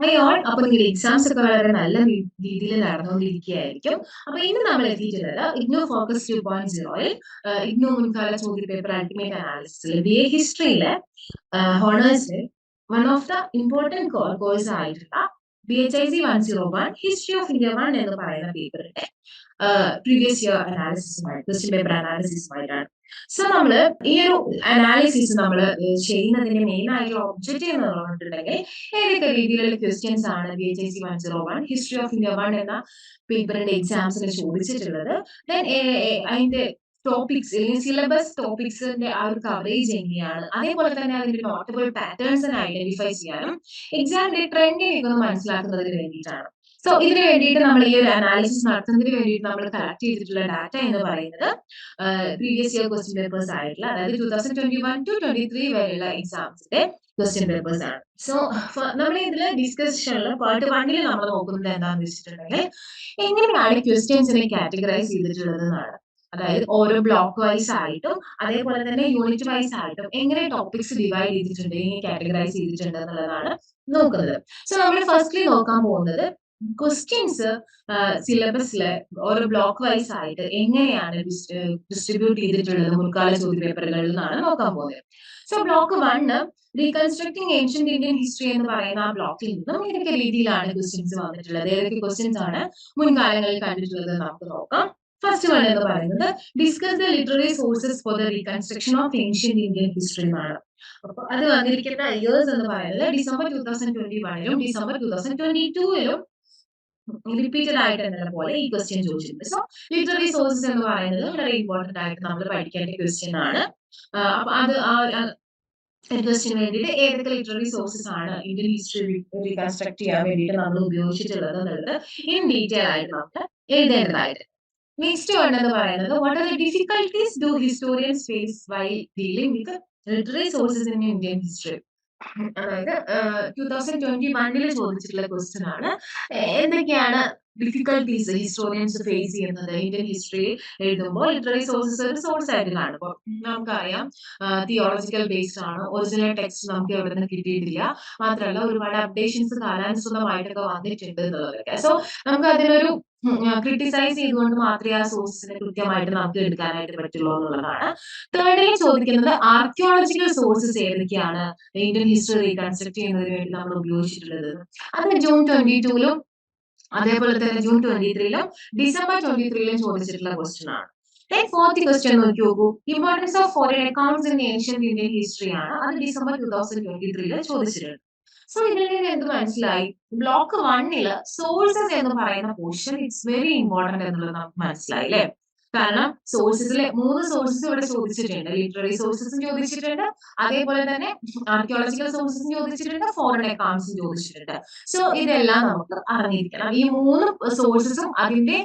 അയ്യോൾ അപ്പൊ നിങ്ങളുടെ എക്സാംസ് ഒക്കെ വളരെ നല്ല രീതിയിൽ നടന്നുകൊണ്ടിരിക്കുകയായിരിക്കും. അപ്പൊ ഇന്ന് നമ്മൾ എത്തിയിട്ടുള്ളത് ഇഗ്നോ ഫോക്കസ് ടു പോയിന്റ് സീറോയിൽ ഇഗ്നോ മുൻകാല ചോദ്യ പേപ്പർ അൾട്ടിമേറ്റ് അനാലിസിസിൽ ബി എ ഹിസ്റ്ററിയിലെ ഹോണേഴ്സിൽ one of the important course ആയിട്ടുള്ള B H I C one zero one history of India one എന്ന് പറയുന്ന പേപ്പറിന്റെ പ്രീവിയസ് ഇയർ അനാലിസിസുമായി ക്വസ്റ്റ്യൻ പേപ്പർ അനാലിസിസുമായിട്ടാണ് സോ നമ്മൾ ഈ ഒരു അനാലിസിസ് നമ്മൾ ചെയ്യുന്നതിന്റെ മെയിൻ ആയിട്ടുള്ള ഒബ്ജക്റ്റീവ് എന്ന് പറഞ്ഞിട്ടുണ്ടെങ്കിൽ ഏതൊക്കെ രീതിയിലുള്ള ക്വസ്റ്റ്യൻസ് ആണ് B H S C one zero one history of India one എന്ന പേപ്പറിന്റെ എക്സാംസിന് ചോദിച്ചിട്ടുള്ളത്. ദെൻ അതിന്റെ ടോപ്പിക്സ് അല്ലെങ്കിൽ സിലബസ് ടോപ്പിക്സിന്റെ ആ ഒരു കവറേജ് എങ്ങനെയാണ്? അതേപോലെ തന്നെ അതിന്റെ നോട്ടബിൾ പാറ്റേൺസിനെ ഐഡന്റിഫൈ ചെയ്യാനും എക്സാമിന്റെ ട്രെൻഡിനെ ഒന്ന് മനസ്സിലാക്കുന്നതിന് വേണ്ടിയിട്ടാണ്. സോ ഇതിനു വേണ്ടിയിട്ട് നമ്മൾ ഈ ഒരു അനാലിസിസ് നടത്തുന്നതിന് വേണ്ടിയിട്ട് നമ്മൾ കളക്ട് ചെയ്തിട്ടുള്ള ഡാറ്റ എന്ന് പറയുന്നത് പ്രീവിയസ് ഇയർ ക്വസ്റ്റ്യൻ പേപ്പേഴ്സ് ആയിട്ടുള്ള അതായത് two thousand twenty one to twenty three വരെയുള്ള എക്സാംസിന്റെ ക്വസ്റ്റ്യൻ പേപ്പേഴ്സ് ആണ് സോ നമ്മൾ ഇതിൽ ഡിസ്കഷനിൽ പാർട്ട് വണ്ണിൽ നമ്മൾ നോക്കുന്നത് എന്താണെന്ന് വെച്ചിട്ടുണ്ടെങ്കിൽ എങ്ങനെയാണ് ക്വസ്റ്റ്യൻസിനെ കാറ്റഗറൈസ് ചെയ്തിട്ടുള്ളത് എന്നാണ്. അതായത് ഓരോ ബ്ലോക്ക് വൈസ് ആയിട്ടും അതേപോലെ തന്നെ യൂണിറ്റ് വൈസ് ആയിട്ടും എങ്ങനെ ടോപ്പിക്സ് ഡിവൈഡ് ചെയ്തിട്ടുണ്ട് എങ്ങനെ കാറ്റഗറൈസ് ചെയ്തിട്ടുണ്ട് എന്നുള്ളതാണ് നോക്കുന്നത്. സോ നമ്മൾ ഫസ്റ്റ്ലി നോക്കാൻ പോകുന്നത് ക്വസ്റ്റ്യൻസ് സിലബസിൽ ഓരോ ബ്ലോക്ക് വൈസ് ആയിട്ട് എങ്ങനെയാണ് ഡിസ്ട്രിബ്യൂട്ട് ചെയ്തിട്ടുള്ളത് മുൻകാല ചോദ്യ പേപ്പറുകളിൽ നിന്നാണ് നോക്കാൻ പോകുന്നത്. So block one reconstructing ancient Indian history എന്ന് പറയുന്ന ആ ബ്ലോക്കിൽ നിന്നും ഏതൊക്കെ രീതിയിലാണ് ക്വസ്റ്റ്യൻസ് വന്നിട്ടുള്ളത്? ഏതൊക്കെ ക്വസ്റ്റ്യൻസ് ആണ് മുൻകാലങ്ങളിൽ കണ്ടിട്ടുള്ളത് നമുക്ക് നോക്കാം. ഫസ്റ്റ് വൺ എന്ന് പറയുന്നത് discuss the literary sources for the reconstruction of ancient Indian history എന്നാണ്. അപ്പൊ അത് വന്നിരിക്കുന്ന ഇയേഴ്സ് എന്ന് പറയുന്നത് ഡിസംബർ ടൂ തൗസൻഡ് ട്വന്റി വണ്ണിലും ഡിസംബർ ടൂ തൗസൻഡ് ട്വന്റി ടൂവിലും റിപ്പീറ്റഡ് ആയിട്ട് എന്നുള്ള പോലെ ഈ ക്വസ്റ്റ്യൻ ചോദിച്ചിട്ടുണ്ട്. സോ ലിറ്റററി സോഴ്സസ് എന്ന് പറയുന്നത് വളരെ ഇമ്പോർട്ടന്റ് ആയിട്ട് നമ്മൾ പഠിക്കേണ്ട ക്വസ്റ്റ്യൻ ആണ്. അപ്പൊ അത് ക്വസ്റ്റിന് വേണ്ടിയിട്ട് ഏതൊക്കെ ലിറ്റററി സോഴ്സസ് ആണ് ഇന്ത്യൻ ഹിസ്റ്ററി റീകൺസ്ട്രക്ട് ചെയ്യാൻ വേണ്ടിയിട്ട് നമ്മൾ ഉപയോഗിച്ചിട്ടുള്ളത് എന്നുള്ളത് ഇൻ ഡീറ്റെയിൽ ആയിട്ട് നമുക്ക് എഴുതേണ്ടതായിട്ട്. നെക്സ്റ്റ് എന്ന് പറയുന്നത് what are the difficulties do historians face why dealing with literary sources in Indian history അതായത് ചോദിച്ചിട്ടുള്ള ക്വസ്റ്റ്യൻ ആണ്. എന്തൊക്കെയാണ് ഡിഫിക്കൽട്ടീസ് ഹിസ്റ്റോറിയൻസ് ഫേസ് ചെയ്യുന്നത്? ഇന്ത്യൻ ഹിസ്റ്ററി എഴുതുമ്പോൾ ലിറ്റററി സോഴ്സസ് ഒരു സോഴ്സ് ആയിട്ട് കാണും. അപ്പോൾ നമുക്കറിയാം തിയോളജിക്കൽ ബേസ്ഡ് ആണ്. ഒറിജിനൽ ടെക്സ്റ്റ് നമുക്ക് എവിടെ നിന്ന് കിട്ടിയിട്ടില്ല. മാത്രമല്ല ഒരുപാട് അപ്ഡേഷൻസ് കാലാനുസൃതമായിട്ടൊക്കെ വന്നിട്ടുണ്ട് എന്നുള്ളതൊക്കെ. സോ നമുക്ക് അതിനൊരു ക്രിട്ടിസൈസ് ചെയ്തുകൊണ്ട് മാത്രമേ ആ സോഴ്സിനെ കൃത്യമായിട്ട് നമുക്ക് എടുക്കാനായിട്ട് പറ്റുള്ളൂ എന്നുള്ളതാണ്. തേർഡിൽ ചോദിക്കുന്നത് ആർക്കിയോളജിക്കൽ സോഴ്സസ് ഏതൊക്കെയാണ്? ഇന്ത്യൻ ഹിസ്റ്ററി റീകൺസ്ട്രക്ട് ചെയ്യുന്നതിന് വേണ്ടി നമ്മൾ ഉപയോഗിച്ചിട്ടുള്ളത്. അത് ജൂൺ ട്വന്റി ടൂലും അതേപോലെ തന്നെ ജൂൺ ട്വന്റി ത്രീയിലും ഡിസംബർ ട്വന്റി ത്രീയിലും ചോദിച്ചിട്ടുള്ള ക്വസ്റ്റ്യൻ ആണ്. ഫോർത്ത് ക്വസ്റ്റ്യൻ നോക്കി നോക്കൂ. Importance of foreign accounts in Asian Indian history ആണ്. അത് ഡിസംബർ ടൂ തൗസൻഡ് ട്വന്റി ത്രീയിൽ ചോദിച്ചിട്ടുണ്ട്. സോ ഇതിൽ നിന്ന് എന്ത് മനസ്സിലായി? ബ്ലോക്ക് വണ്ണിൽ സോഴ്സസ് എന്ന് പറയുന്ന പോർഷൻ ഇറ്റ്സ് വെരി ഇമ്പോർട്ടന്റ് എന്നുള്ളത് നമുക്ക് മനസ്സിലായി അല്ലേ? കാരണം സോഴ്സസിലെ മൂന്ന് സോഴ്സസ് ഇവിടെ ചോദിച്ചിട്ടുണ്ട്. ലിറ്റററി സോഴ്സസും ചോദിച്ചിട്ടുണ്ട്. അതേപോലെ തന്നെ ആർക്കിയോളജിക്കൽ സോഴ്സസും ചോദിച്ചിട്ടുണ്ട്. ഫോറിൻ അക്കൗണ്ട്സും ചോദിച്ചിട്ടുണ്ട്. സോ ഇതെല്ലാം നമുക്ക് അറിഞ്ഞിരിക്കണം. ഈ മൂന്ന് സോഴ്സസും അതിന്റെ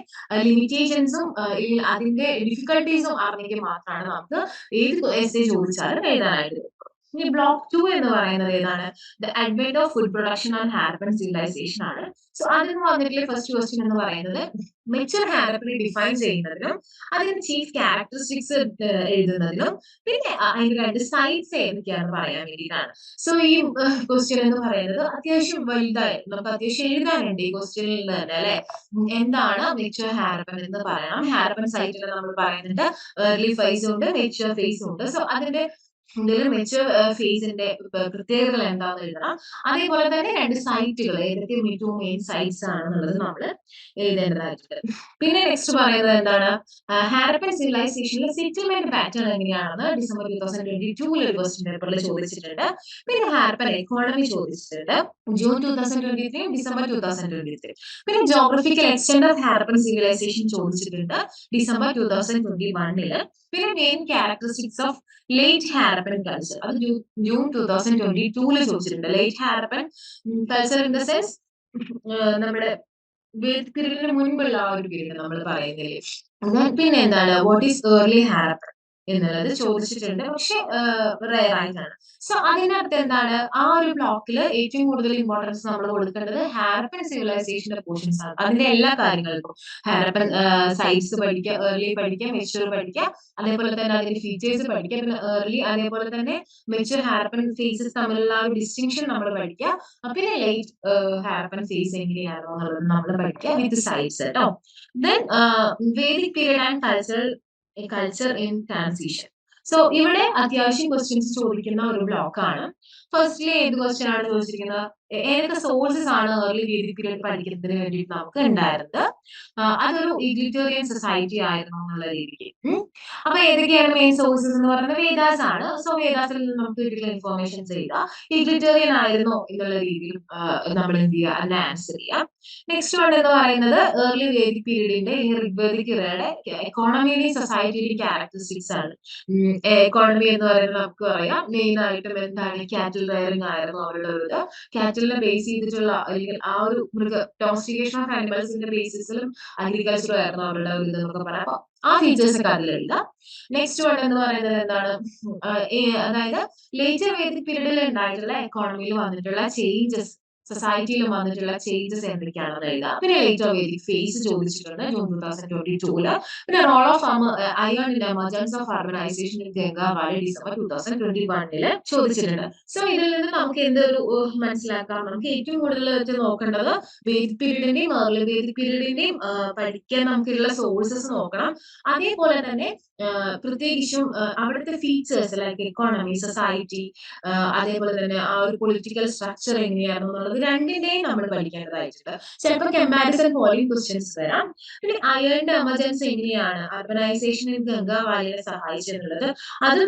ലിമിറ്റേഷൻസും അതിന്റെ ഡിഫിക്കൽട്ടീസും അറിഞ്ഞെങ്കിൽ മാത്രമാണ് നമുക്ക് ഏത് എസ് എ ചോദിച്ചാലും എഴുതാനായിട്ട് ഇനി ബ്ലോക്ക് ടു എന്ന് പറയുന്നത് ഏതാണ്? The അഡ്വൈറ്റ് of food production and Harappan civilisation ആണ്. സോ അതിന് വന്നിട്ടുള്ള ഫസ്റ്റ് ക്വസ്റ്റ്യൻ എന്ന് പറയുന്നത് മെച്ചർ ഹാരപ്പനെ ഡിഫൈൻ ചെയ്യുന്നതിനും അതിന്റെ ചീഫ് ക്യാരക്ടറിസ്റ്റിക്സ് എഴുതുന്നതിനും പിന്നെ അതിന്റെ രണ്ട് സൈഡ്സ് ഏതൊക്കെയാണെന്ന് പറയാൻ വേണ്ടിയിട്ടാണ്. സോ ഈ ക്വസ്റ്റ്യൻ എന്ന് പറയുന്നത് അത്യാവശ്യം വലുതായി നമുക്ക് അത്യാവശ്യം എഴുതാനുണ്ട് ഈ ക്വസ്റ്റ്യനിൽ തന്നെ അല്ലെ? എന്താണ് മെച്ചർ ഹാരപ്പൻ എന്ന് പറയണം ഹാരപ്പൻ സൈറ്റിൽ നമ്മൾ പറയുന്നുണ്ട് ഏർലി ഫേസ് ഉണ്ട് മെച്ചർ ഫേസ് ഉണ്ട്. സോ അതിന്റെ എന്തെങ്കിലും മെച്ചുവർ ഫേസിന്റെ പ്രത്യേകതകൾ എന്താണെന്ന് എഴുതണം. അതേപോലെ തന്നെ രണ്ട് സൈറ്റുകൾ ഏതൊക്കെ ഏറ്റവും മെയിൻ സൈറ്റ്സ് ആണെന്നുള്ളത് നമ്മൾ എഴുതേണ്ടതായിട്ടുണ്ട്. പിന്നെ നെക്സ്റ്റ് പറയുന്നത് എന്താണ്? ഹാരപ്പൻ സിവിലൈസേഷനിലെ സെറ്റിൽമെന്റ് പാറ്റേൺ എങ്ങനെയാണെന്ന് ഡിസംബർ ടൂ തൗസൻഡ് ട്വന്റി ടൂവിൽ ഒരു ക്വസ്റ്റ്യൻ പേപ്പറിൽ ചോദിച്ചിട്ടുണ്ട്. പിന്നെ ഹാരപ്പൻ എക്കോണമി ചോദിച്ചിട്ടുണ്ട്. June two thousand twenty three December two thousand twenty three പിന്നെ geographical extend of Harappan civilisation ചോദിച്ചിട്ടുണ്ട് ഡിസംബർ ടൂ തൗസൻഡ് ട്വന്റി വണ്ണിൽ പിന്നെ main characteristics of late Harappan culture അത് ജൂൺ ടൂ തൗസൻഡ് ട്വന്റി ടൂൽ ചോദിച്ചിട്ടുണ്ട്. Late Harappan culture in the sense നമ്മുടെ പീരീഡിന് മുൻപുള്ള ആ ഒരു പീരീഡ് നമ്മൾ പറയുന്നില്ലേ പിന്നെ എന്താണ്? വാട്ട് ഈസ് ഏർലി ഹാരപ്പൻ എന്നുള്ളത് ചോദിച്ചിട്ടുണ്ട്. പക്ഷെ റയർ ആയിട്ടാണ് സോ അതിനകത്ത് എന്താണ്? ആ ഒരു ബ്ലോക്കിൽ ഏറ്റവും കൂടുതൽ ഇമ്പോർട്ടൻസ് നമ്മൾ കൊടുക്കേണ്ടത് ഹാരപ്പൻ സിവിലൈസേഷന്റെ പോർഷൻസ് ആണ്. അതിന്റെ എല്ലാ കാര്യങ്ങൾക്കും. ഹാരപ്പൻ സൈറ്റ്സ് പഠിക്കുക ഏർലി പഠിക്കുക മെച്ചൂർ പഠിക്കുക അതേപോലെ തന്നെ അതിന്റെ ഫീച്ചേഴ്സ് പഠിക്കുക പിന്നെ ഏർലി അതേപോലെ തന്നെ മെച്ചൂർ ഹാരപ്പൻ ഫേസസ് തമ്മിലുള്ള ആ ഒരു ഡിസ്റ്റിങ്ഷൻ നമ്മൾ പഠിക്കുക. പിന്നെ ലേറ്റ് ഹാരപ്പൻ ഫേസ് എങ്ങനെയാണോ എന്നുള്ളത് നമ്മൾ പഠിക്കുക വിത്ത് സൈറ്റ്സ് കേട്ടോ then Vedic period and cultural culture in transition so ഇവിടെ അത്യാവശ്യം ക്വസ്റ്റ്യൻസ് ചോദിക്കുന്ന ഒരു ബ്ലോക്കാണ് ഫസ്റ്റ്ലി ഏത് ക്വസ്റ്റ്യൻ ആണ് ചോദിച്ചിരിക്കുന്നത്? ഏതൊക്കെ സോഴ്സസ് ആണ് ഏർലി വേദിക് പീരീഡ് പഠിക്കുന്നതിന് വേണ്ടിയിട്ട് നമുക്ക് ഉണ്ടായിരുന്നത് അതൊരു ഇഗ്ലിറ്റോറിയൻ സൊസൈറ്റി ആയിരുന്നു എന്നുള്ള രീതിക്ക്. അപ്പൊ ഏതൊക്കെയാണ് മെയിൻ സോഴ്സസ് എന്ന് പറയുന്നത്? വേദാസ് ആണ്. സോ വേദാസിൽ നിന്ന് നമുക്ക് കിട്ടിയ ഇൻഫോർമേഷൻ ചെയ്യുക ഇഗ്ലിറ്റോറിയൻ ആയിരുന്നു എന്നുള്ള രീതിയിൽ നമ്മൾ എന്ത് ചെയ്യുക? അതിനെ ആൻസർ ചെയ്യാം നെക്സ്റ്റ് വൺ എന്ന് പറയുന്നത് ഏർലി വേദിക് പീരീഡിന്റെ ഋഗ്വേദിക് ഇറയുടെ എക്കോണമിയുടെയും സൊസൈറ്റിയുടെയും ക്യാരക്ടറിസ്റ്റിക്സ് ആണ്. എക്കോണമി എന്ന് പറയുന്നത് നമുക്ക് പറയാം. മെയിൻ ആയിട്ടും എന്താണ്? കാറ്റിൽ റയറിംഗ് ആയിരുന്നു അവരുടെ ഒരു കാറ്റിലിനെ ബേസ് ചെയ്തിട്ടുള്ള അല്ലെങ്കിൽ ആ ഒരു മൃഗ ഡോമിസ്റ്റിക്കേഷൻ ഓഫ് ആനിമൽസിന്റെ ബേസിസിലും അഗ്രികൾച്ചർ ആയിരുന്നു അവരുടെ ഒരു ഇത് എന്നൊക്കെ പറയാം. അപ്പൊ ആ ഫീച്ചേഴ്സ് ഒക്കെ എഴുതാം നെക്സ്റ്റ് വൺ എന്ന് പറയുന്നത് എന്താണ്? അതായത് ലേറ്റർ വേദിക് പീരീഡിൽ ഉണ്ടായിട്ടുള്ള എക്കോണമിയിൽ വന്നിട്ടുള്ള ചേഞ്ചസ് സൊസൈറ്റിയിൽ വന്നിട്ടുള്ള ചേഞ്ചസ് എന്തൊക്കെയാണെന്ന് എഴുതാം. പിന്നെ ലേറ്റർ വേദിക് ഫേസ് ചോദിച്ചിട്ടുണ്ട്. ജൂൺ ടൂ തൗസൻഡ് ട്വന്റി ടൂൽ പിന്നെ role of in emergence of urbanisation in Ganga valley December two thousand twenty വണ്ണിൽ ചോദിച്ചിട്ടുണ്ട്. സോ ഇതിൽ നിന്ന് നമുക്ക് എന്തൊരു മനസ്സിലാക്കാം? നമുക്ക് ഏറ്റവും കൂടുതൽ നോക്കേണ്ടത് വേദിക് പീരീഡിന്റെയും ഏർലി വേദിക് പീരീഡിന്റെയും പഠിക്കാൻ നമുക്കുള്ള സോഴ്സസ് നോക്കണം. അതേപോലെ തന്നെ പ്രത്യേകിച്ചും അവിടുത്തെ ഫീച്ചേഴ്സ് ലൈക്ക് എക്കോണമി സൊസൈറ്റി അതേപോലെ തന്നെ ആ ഒരു പൊളിറ്റിക്കൽ സ്ട്രക്ചർ എങ്ങനെയായിരുന്നു എന്നുള്ളത് രണ്ടിന്റെയും നമ്മൾ പഠിക്കേണ്ടതായിട്ടുണ്ട്. ചിലപ്പോൾ കമ്പാരിസൺ പോലെയും ക്വസ്റ്റ്യൻസ് വരാം. പിന്നെ അയറിന്റെ എമർജൻസി എങ്ങനെയാണ്? അർബനൈസേഷനിൽ ഗംഗാവാലിനെ സഹായിച്ചിട്ടുള്ളത്? അത്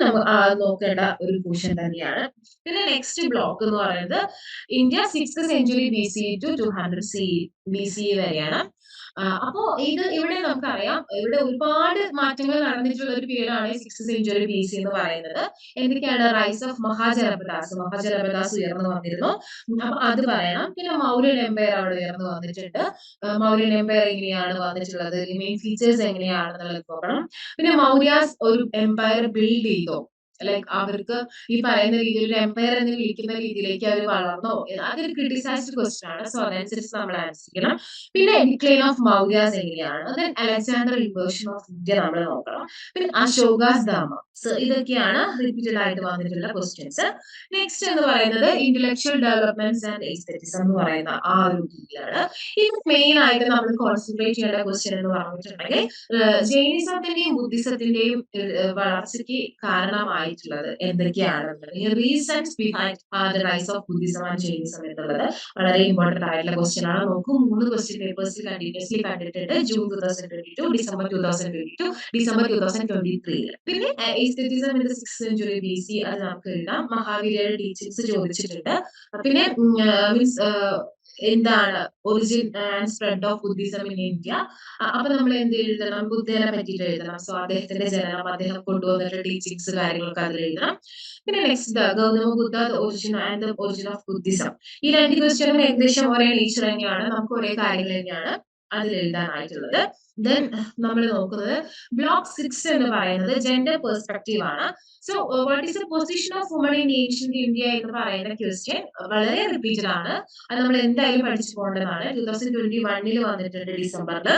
നോക്കേണ്ട ഒരു ക്വസ്റ്റ്യൻ തന്നെയാണ്. പിന്നെ നെക്സ്റ്റ് ബ്ലോക്ക് എന്ന് പറയുന്നത് India six century B C to two hundred C B C വരെയാണ്. അപ്പോ ഇത് ഇവിടെ നമുക്കറിയാം. ഇവിടെ ഒരുപാട് മാറ്റങ്ങൾ നടന്നിട്ടുള്ള ഒരു പീരീഡ് ആണ് സിക്സ് സെഞ്ചുറി ബി സി എന്ന് പറയുന്നത്. എന്തൊക്കെയാണ്? റൈസ് ഓഫ് മഹാജനപദാസ് മഹാജനപദാസ് ഉയർന്നു വന്നിരുന്നു. അപ്പൊ അത് പറയണം. പിന്നെ മൗര്യൻ എംപയർ അവിടെ ഉയർന്നു വന്നിട്ടുണ്ട്. മൗര്യൻ എംപയർ എങ്ങനെയാണ് വന്നിട്ടുള്ളത്? മെയിൻ ഫീച്ചേഴ്സ് എങ്ങനെയാണെന്നുള്ളത് നോക്കണം. പിന്നെ മൗര്യാസ് ഒരു എംപയർ ബിൽഡ് ചെയ്തോ? ലൈക്ക് അവർക്ക് ഈ പറയുന്ന രീതിയിൽ ഒരു എംപയർ എന്ന് വിളിക്കുന്ന രീതിയിലേക്ക് അവർ വളർന്നോ. അതൊരു ക്രിട്ടിസൈസ്ഡ് ക്വസ്റ്റൻ ആണ്. സോ അതനുസരിച്ച് നമ്മൾ ആൻസർ പിന്നെ എൻക്ലെയിൻ ഓഫ് മൗര്യാസ് എങ്ങനെയാണ്? Then Alexander invasion of India നമ്മൾ നോക്കണം. പിന്നെ അശോകാസ് ധാമ സോ ഇതൊക്കെയാണ് റിപ്പീറ്റഡ് ആയിട്ട് വന്നിട്ടുള്ള ക്വസ്റ്റ്യൻസ് നെക്സ്റ്റ് എന്ന് പറയുന്നത് ഇന്റലക്ച്വൽ ഡെവലപ്മെന്റ്സ് ആൻഡ് എസ്തെറ്റിക്സ് എന്ന് പറയുന്ന ആ ഒരു രീതിയിലാണ് ഇത് മെയിൻ ആയിട്ട് നമ്മൾ കോൺസെൻട്രേറ്റ് ചെയ്യേണ്ട ക്വസ്റ്റ്യൻ എന്ന് പറഞ്ഞിട്ടുണ്ടെങ്കിൽ ജൈനിസത്തിന്റെയും ബുദ്ധിസത്തിന്റെയും വളർച്ചയ്ക്ക് വളർച്ചയ്ക്ക് കാരണമായിട്ടുള്ളത് എന്തൊക്കെയാണെന്നുള്ളത് reasons behind the rise of Buddhism and Jainism എന്നുള്ളത് വളരെ ഇമ്പോർട്ടന്റ് ആയിട്ടുള്ള ക്വസ്റ്റ്യൻ ആണ്. നോക്കൂ മൂന്ന് ക്വസ്റ്റ്യൻ പേപ്പേഴ്സിൽ കണ്ടിന്യൂസ്ലി കണ്ടിട്ടുണ്ട്. June two thousand twenty two December two thousand twenty two December two thousand twenty ത്രീയിൽ പിന്നെ asceticism in six century B C അത് നമുക്ക് എഴുതാം. മഹാവീരയുടെ ടീച്ചിങ്സ് ചോദിച്ചിട്ടുണ്ട്. പിന്നെ മീൻസ് എന്താണ് origin and spread of Buddhism in India അപ്പൊ നമ്മൾ എന്ത് എഴുതണം? ബുദ്ധനെ പറ്റിയിട്ട് എഴുതണം. സോ അദ്ദേഹത്തിന്റെ ജനനം അദ്ദേഹം കൊണ്ടുവന്നിട്ട് ടീച്ചിങ്സ് കാര്യങ്ങളൊക്കെ അതിൽ എഴുതണം. പിന്നെ next Gautama Buddha origin and origin of Buddhism ഈ രണ്ട് ക്വസ്റ്റ്യനും ഏകദേശം ഒരേ നേച്ചർ തന്നെയാണ്. നമുക്ക് ഒരേ കാര്യങ്ങൾ തന്നെയാണ്. അതിൽ എഴുതാനായിട്ടുള്ളത് ദെൻ നമ്മൾ നോക്കുന്നത് ബ്ലോക്ക് സിക്സ് എന്ന് പറയുന്നത് ജെൻഡർ പെർസ്പെക്റ്റീവ് ആണ്. So what is the position of woman in Asian India എന്ന് പറയുന്ന ക്വസ്റ്റ്യൻ വളരെ റിപ്പീറ്റഡ് ആണ്. അത് നമ്മൾ എന്തായാലും പഠിച്ചു പോകേണ്ടതാണ്. ടൂ തൗസൻഡ് ട്വന്റി വണ്ണിൽ വന്നിട്ടുണ്ട് ഡിസംബറിൽ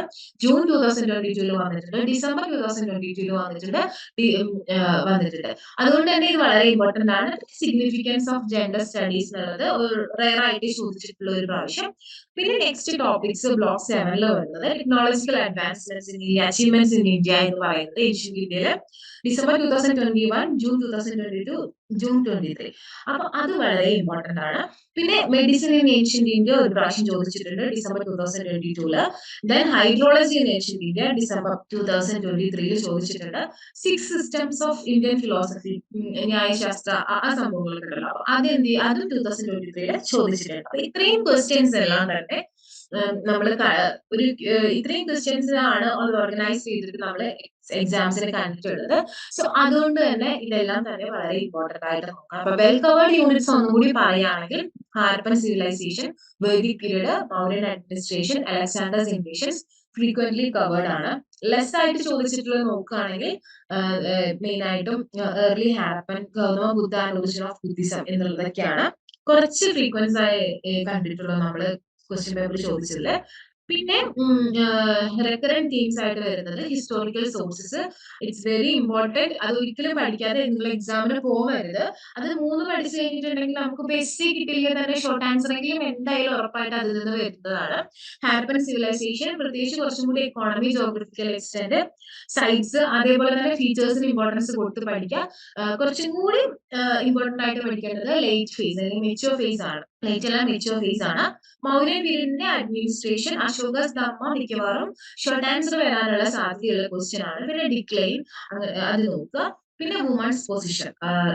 ജൂൺ ടൂ തൗസൻഡ് ട്വന്റി ടൂൽ വന്നിട്ടുണ്ട്. ഡിസംബർ ടൂ തൗസൻഡ് ട്വന്റി ടൂൽ വന്നിട്ടുണ്ട്. വന്നിട്ടുണ്ട്. അതുകൊണ്ട് തന്നെ ഇത് വളരെ ഇമ്പോർട്ടന്റ് ആണ്. സിഗ്നിഫിക്കൻസ് ഓഫ് ജെൻഡർ സ്റ്റഡീസ് എന്നുള്ളത് റയർ ആയിട്ട് ചോദിച്ചിട്ടുള്ള ഒരു പ്രാവശ്യം. പിന്നെ നെക്സ്റ്റ് ടോപ്പിക്സ് ബ്ലോക്ക് സെവനിൽ വരുന്നത്. Technological advancements in India achievements in India എന്ന് പറയുന്നത് ഏഷ്യൻ ഇന്ത്യയിൽ December two thousand twenty one June two thousand twenty two June twenty three അപ്പൊ അത് വളരെ ഇമ്പോർട്ടന്റ് ആണ്. പിന്നെ മെഡിസിൻ ഇൻ ഏഷ്യൻ ഇന്ത്യ ഒരു പ്രാവശ്യം ചോദിച്ചിട്ടുണ്ട് December two thousand twenty tool then hydrology in Asian India December two thousand twenty ത്രീയിൽ ചോദിച്ചിട്ടുണ്ട് six systems of Indian philosophy ന്യായശാസ്ത്ര ആ സംഭവങ്ങളൊക്കെ ഉണ്ടല്ലോ. അപ്പൊ അതെന്ത്? അതും ടൂ തൗസൻഡ് ട്വന്റി ത്രീയിൽ ചോദിച്ചിട്ടുണ്ട്. അപ്പൊ ഇത്രയും ക്വസ്റ്റ്യൻസ് എല്ലാം തന്നെ നമ്മൾ ഒരു ഇത്രയും ക്വസ്റ്റ്യൻസ് ആണ് ഓർഗനൈസ് ചെയ്തിട്ട് നമ്മൾ എക്സാംസിന് കണ്ടിട്ടുള്ളത് സോ അതുകൊണ്ട് തന്നെ ഇതെല്ലാം തന്നെ വളരെ ഇമ്പോർട്ടന്റ് ആയിട്ട് നോക്കാം അപ്പൊ വെൽ കവേർഡ് യൂണിറ്റ്സ് ഒന്നുകൂടി പറയുകയാണെങ്കിൽ Harappan civilisation Vedic period Mauryan administration Alexander's invasions frequently covered ആണ്. ലെസ് ആയിട്ട് ചോദിച്ചിട്ടുള്ളത് നോക്കുകയാണെങ്കിൽ മെയിൻ ആയിട്ടും early Harappan Gautama Buddha origin of Buddhism എന്നുള്ളതൊക്കെയാണ്. കുറച്ച് ഫ്രീക്വൻസ് ആയി കണ്ടിട്ടുള്ളത് നമ്മൾ ക്വസ്റ്റ്യൻ പേപ്പർ ചോദിച്ചതിൽ പിന്നെ റെക്കറന്റ് തീംസ് ആയിട്ട് വരുന്നത് historical sources it's very important അത് ഒരിക്കലും പഠിക്കാതെ നിങ്ങൾ എക്സാമിന് പോകരുത് അത് മൂന്ന് പഠിച്ചു കഴിഞ്ഞിട്ടുണ്ടെങ്കിൽ നമുക്ക് ബെസ്റ്റ് കിട്ടിയില്ലെങ്കിൽ തന്നെ ഷോർട്ട് ആൻസർ എങ്കിലും എന്തായാലും ഉറപ്പായിട്ട് അതിൽ നിന്ന് വരുന്നതാണ്. ഹാരപ്പൻ സിവിലൈസേഷൻ പ്രത്യേകിച്ച് കുറച്ചും കൂടി എക്കോണമി ജോഗ്രഫിക്കൽ എക്സ്റ്റെന്റ് സൈറ്റ്സ് അതേപോലെ തന്നെ ഫീച്ചേഴ്സിന് ഇമ്പോർട്ടൻസ് കൊടുത്ത് പഠിക്കുക കുറച്ചും കൂടി ഇമ്പോർട്ടന്റ് ആയിട്ട് പഠിക്കേണ്ടത് ലേറ്റ് ഫേസ് അല്ലെങ്കിൽ മെച്ചുവർ ഫേസ് ആണ്. ലേറ്റ് അല്ല മെച്ചുവർ ഫേസ് ആണ്. മൗര്യൻ അഡ്മിനിസ്ട്രേഷൻ അശോക ധർമ്മ മിക്കവാറും ഷോർട്ട് ആൻസർ വരാനുള്ള സാധ്യതയുള്ള ക്വസ്റ്റ്യൻ ആണ്. പിന്നെ ഡിക്ലൈൻ അത് നോക്കുക. പിന്നെ വുമൺസ് പൊസിഷൻ